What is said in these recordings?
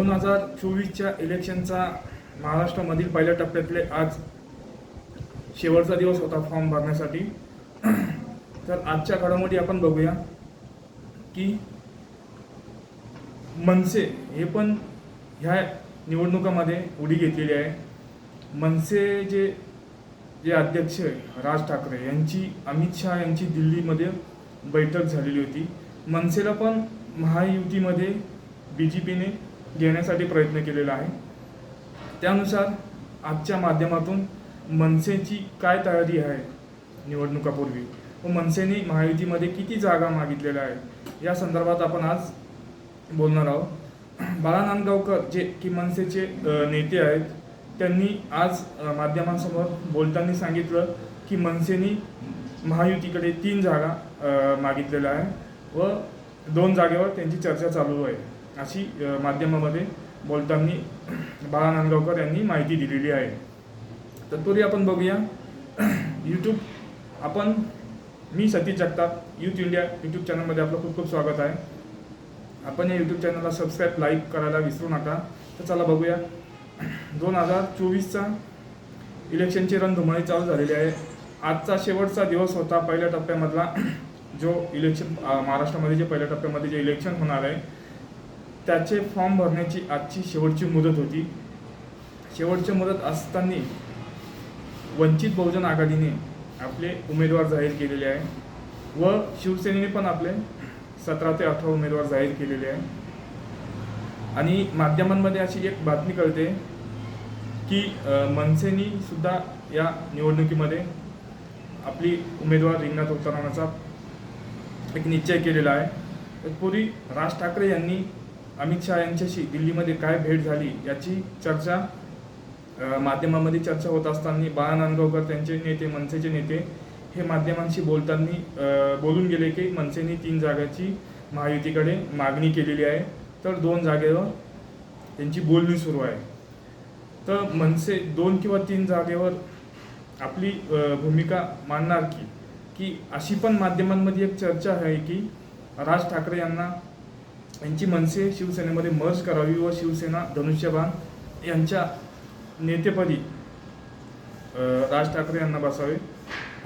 दोन हजार चोवीसच्या इलेक्शनचा महाराष्ट्रामधील पहिल्या टप्प्यातले आज शेवटचा दिवस होता फॉर्म भरण्यासाठी. तर आजच्या घडामोडी आपण बघूया की मनसे हे पण ह्या निवडणुकामध्ये उडी घेतलेली आहे. मनसे जे जे अध्यक्ष राज ठाकरे यांची अमित शहा यांची दिल्लीमध्ये बैठक झालेली होती. मनसेला पण महायुतीमध्ये बी जे पीने घेण्यासाठी प्रयत्न केलेला आहे. त्यानुसार आजच्या माध्यमातून मनसेची काय तयारी आहे? निवडणुकापूर्वी. व मनसेने महायुतीमध्ये किती जागा मागितलेल्या आहे या संदर्भात आपण आज बोलणार आहोत. बाळा नांदगावकर जे की मनसेचे नेते आहेत त्यांनी आज माध्यमांसमोर बोलताना सांगितलं की मनसेने महायुतीकडे तीन जागा मागितलेल्या आहे व दोन जागेवर त्यांची चर्चा चालू आहे. अशी माध्यमामध्ये बोलताना बाळा नांदगावकर यांनी माहिती दिलेली आहे. तत्पूर्वी आपण बघूया. यूट्यूब आपण मी Satish Jagtap youth India YouTube चॅनलमध्ये आपलं खूप खूप स्वागत आहे. आपण या यूट्यूब चॅनलला सबस्क्राईब लाईक करायला विसरू नका. तर चला बघूया. दोन हजार चोवीसचा इलेक्शनची रणधुमाळी चालू झालेली आहे. आजचा शेवटचा दिवस होता पहिल्या टप्प्यामधला जो इलेक्शन महाराष्ट्रामध्ये जे पहिल्या टप्प्यामध्ये जे इलेक्शन होणार आहे त्याचे फॉर्म भरण्याची आजची शेवटची मुदत होती. शेवटची मुदत असताना वंचित बहुजन आघाडीने आपले उमेदवार जाहीर केलेले आहे व शिवसेनेने पण आपले सतरा ते अठरा उमेदवार जाहीर केलेले आहे. आणि माध्यमांमध्ये अशी एक बातमी कळते की मनसेनी सुद्धा या निवडणुकीमध्ये आपली उमेदवार रिंगणात उतरवण्याचा एक निश्चय केलेला आहे. तत्पूर्वी राज ठाकरे यांनी अमित शहा यांच्याशी दिल्लीमध्ये काय भेट झाली याची चर्चा माध्यमामध्ये चर्चा होत असताना बाळा नांदगावकर त्यांचे नेते मनसेचे नेते हे माध्यमांशी बोलताना बोलून गेले की मनसेने तीन जागाची महायुतीकडे मागणी केलेली आहे. तर दोन जागेवर त्यांची बोलणी सुरू आहे. तर मनसे दोन किंवा तीन जागेवर आपली भूमिका मांडणार की की अशी पण माध्यमांमध्ये एक चर्चा आहे की राज ठाकरे यांना यांची मनसे शिवसेनेमध्ये मर्ज करावी व शिवसेना धनुष्यबाण यांच्या नेतेपदी राज ठाकरे यांना बसावे.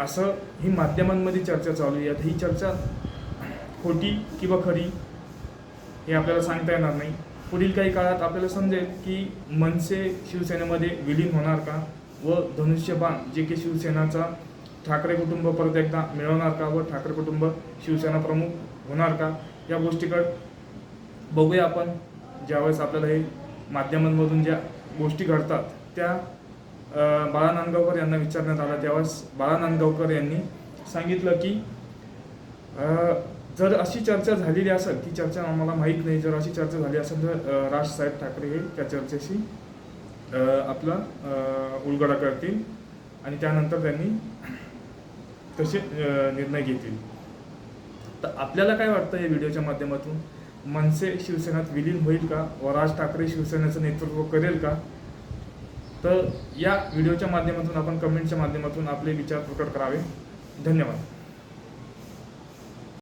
असं ही माध्यमांमध्ये चर्चा चालू आहे. आता ही चर्चा खोटी किंवा खरी हे आपल्याला सांगता येणार नाही. पुढील काही काळात आपल्याला समजेल की मनसे शिवसेनेमध्ये विलीन होणार का व धनुष्यबाण जे की शिवसेनाचा ठाकरे कुटुंब परत एकदा मिळवणार का व ठाकरे कुटुंब शिवसेना प्रमुख होणार का या गोष्टीकडे बघूया आपण ज्यावेळेस आपल्याला हे माध्यमांमधून ज्या गोष्टी घडतात त्या बाळा नांदगावकर यांना विचारण्यात आला. त्यावेळेस बाळा नांदगावकर यांनी सांगितलं की जर अशी चर्चा झालेली असेल ती चर्चा आम्हाला माहीत नाही. जर अशी चर्चा झाली असेल तर राज राजसाहेब ठाकरे हे त्या चर्चेशी आपला उलगडा करतील आणि त्यानंतर त्यांनी तसे निर्णय घेतील. तर आपल्याला काय वाटतं या व्हिडिओच्या माध्यमातून? मनसे शिवसेनेत विलीन होईल का? व राज ठाकरे शिवसेनेचं नेतृत्व करेल का? तर या व्हिडिओच्या माध्यमातून आपण कमेंटच्या माध्यमातून आपले विचार प्रकट करावे. धन्यवाद.